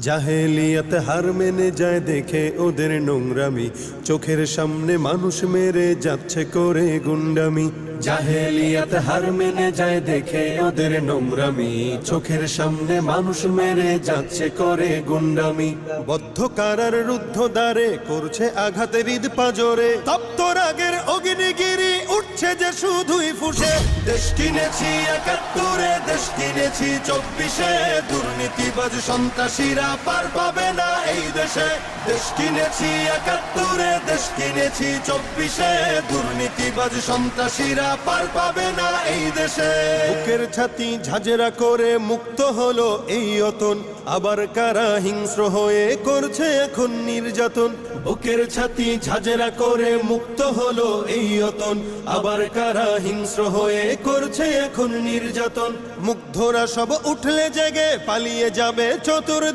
জাহেলিয়াত হার মেনে যায় দেখে ওদের নোংরামি। চোখের সামনে মানুষ মেরে যাচ্ছে করে গুন্ডামি। জাহেলিয়াত হার মেনে যায় দেখে ওদের নোংরামি। চোখের সামনে মানুষ মেরে যাচ্ছে করে গুন্ডামি। বদ্ধ কারার রুদ্ধ দ্বারে করছে আঘাতের ঈদ পাজরে। তপ্ত রাগের অগ্নিগিরি উঠছে যে শুধুই ফুসে। দেশ কিনেছি একাত্তরে, দেশ কিনেছি চব্বিশে। দুর্নীতিবাজ সন্ত্রাসীরা পার পাবে না এই দেশে। দেশ কিনেছি একাত্তরে, দেশ কিনেছি চব্বিশে। দুর্নীতিবাজ সন্ত্রাসীরা পার পাবে না এই দেশে। বুকের ছাতি ঝাঁঝরা করে মুক্ত হলো এই অতন। আবার কারা হিংস্র হয়ে করছে এখন নির্যাতন? বুকের ছাতি ঝাঁঝরা করে মুক্ত হলো এই অতন। আবার কারা হিংস্র হয়ে করছে এখন নির্যাতন? মুগ্ধরা সব উঠলে জেগে, পালিয়ে যাবে চতুর